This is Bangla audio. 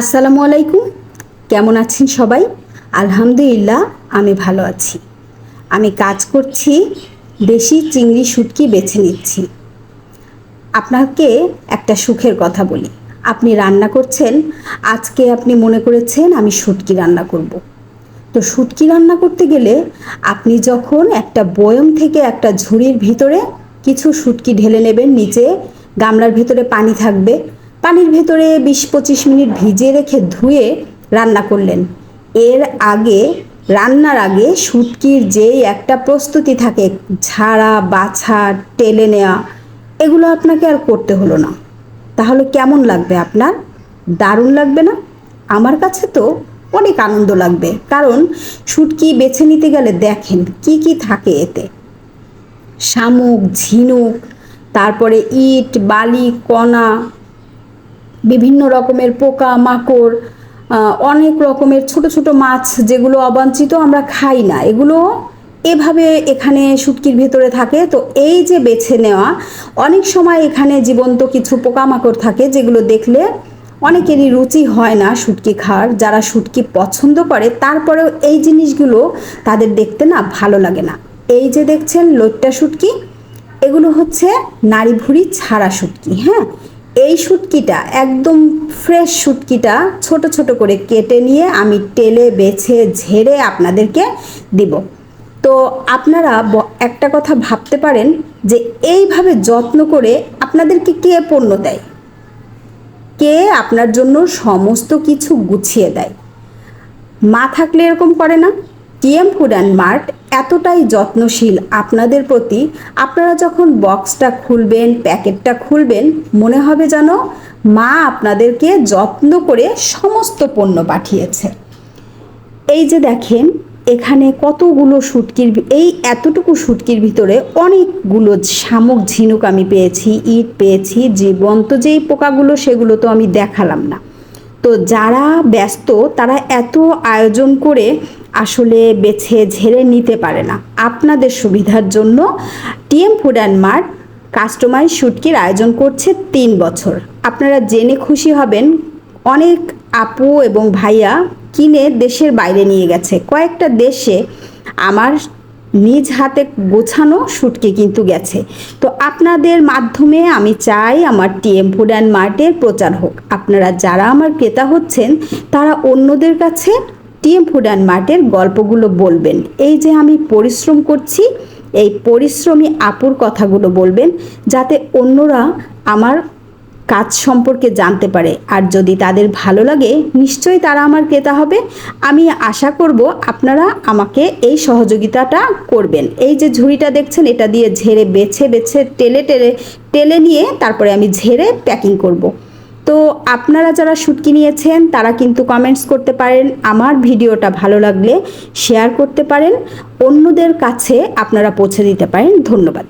আসসালামু আলাইকুম। কেমন আছেন সবাই? আলহামদুলিল্লাহ, আমি ভালো আছি। আমি কাজ করছি, দেশি চিংড়ি শুটকি বেছে নিচ্ছি। আপনাকে একটা সুখের কথা বলি। আপনি রান্না করছেন, আজকে আপনি মনে করেছেন আমি শুটকি রান্না করব। তো শুটকি রান্না করতে গেলে আপনি যখন একটা বয়ম থেকে একটা ঝুড়ির ভিতরে কিছু শুটকি ঢেলে নেবেন, নিচে গামলার ভিতরে পানি থাকবে পানির ভেতরে বিশ পঁচিশ মিনিট ভিজিয়ে রেখে ধুয়ে রান্না করলেন। এর আগে, রান্নার আগে শুটকির যেই একটা প্রস্তুতি থাকে, ঝাড়া, বাছা, টেলে নেওয়া এগুলো আপনাকে আর করতে হলো না। তাহলে কেমন লাগবে আপনার? দারুণ লাগবে না? আমার কাছে তো অনেক আনন্দ লাগবে, কারণ শুটকি বেছে নিতে গেলে দেখেন কি কি থাকে এতে। শামুক, ঝিনুক, তারপরে ইট, বালি, কণা বিভিন্ন রকমের পোকা, মাকড় অনেক রকমের ছোট ছোট মাছ যেগুলো অবাঞ্ছিত আমরা খাই না। এগুলো এভাবে এখানে শুটকির ভেতরে থাকে। তো এই যে বেছে নেওয়া, অনেক সময় এখানে জীবন্ত কিছু পোকামাকড় থাকে যেগুলো দেখলে অনেকেরই রুচি হয় না শুটকি খাওয়ার। যারা শুটকি পছন্দ করে, তারপরেও এই জিনিসগুলো তাদের দেখতে না ভালো লাগে না। এই যে দেখছেন, লোট্টা শুটকি এগুলো হচ্ছে নাড়ি ভুড়ি ছাড়া শুটকি হ্যাঁ? এই শুটকিটা একদম ফ্রেশ শুটকিটা ছোট ছোট করে কেটে নিয়ে আমি তেলে বেছে ঝেড়ে আপনাদেরকে দিব। তো আপনারা একটা কথা ভাবতে পারেন যে এইভাবে যত্ন করে আপনাদেরকে কে পণ্য দেয়? কে আপনার জন্য সমস্ত কিছু গুছিয়ে দেয়? মা থাকলে এরকম করে না। টিএম ফুড অ্যান্ড মার্ট এতটাই যত্নশীল আপনাদের প্রতি। আপনারা যখন বক্সটা খুলবেন, প্যাকেটটা খুলবেন, মনে হবে যেন মা আপনাদেরকে যত্ন করে সমস্ত পণ্য পাঠিয়েছে। এই যে দেখেন, এখানে কতগুলো শুটকির এই এতটুকু শুটকির ভিতরে অনেকগুলো শামুক ঝিনুক আমি পেয়েছি, ইট পেয়েছি, জীবন্ত যেই পোকাগুলো সেগুলো তো আমি দেখালাম না। তো যারা ব্যস্ত, তারা এত আয়োজন করে আসলে বেছে ঝেড়ে নিতে পারে না। আপনাদের সুবিধার জন্য TM food and mart customize শুটকির আয়োজন করছে তিন বছর। আপনারা জেনে খুশি হবেন, অনেক আপু এবং ভাইয়া কিনে দেশের বাইরে নিয়ে গেছে। কয়েকটা দেশে আমার নিজ হাতে গোছানো শুটকি কিন্তু গেছে। তো আপনাদের মাধ্যমে আমি চাই আমার টিএম ফুড অ্যান্ড মার্টের প্রচার হোক। আপনারা যারা আমার ক্রেতা হচ্ছেন, তারা অন্যদের কাছে টিএম ফুড অ্যান্ড মার্টের গল্পগুলো বলবেন। এই যে আমি পরিশ্রম করছি, এই পরিশ্রমী আপুর কথাগুলো বলবেন, যাতে অন্যরা আমার কাজ সম্পর্কে জানতে পারে। আর যদি তাদের ভালো লাগে, নিশ্চয়ই তারা আমার ক্রেতা হবে। আমি আশা করব আপনারা আমাকে এই সহযোগিতাটা করবেন। এই যে ঝুড়িটা দেখছেন, এটা দিয়ে ঝেড়ে বেছে বেছে টেলে টেলে টেলে নিয়ে তারপরে আমি ঝেড়ে প্যাকিং করব। তো আপনারা যারা শুটকি নিয়েছেন, তারা কিন্তু কমেন্টস করতে পারেন, আমার ভিডিওটা ভালো লাগলে শেয়ার করতে পারেন, অন্যদের কাছে আপনারা পৌঁছে দিতে পারেন। ধন্যবাদ।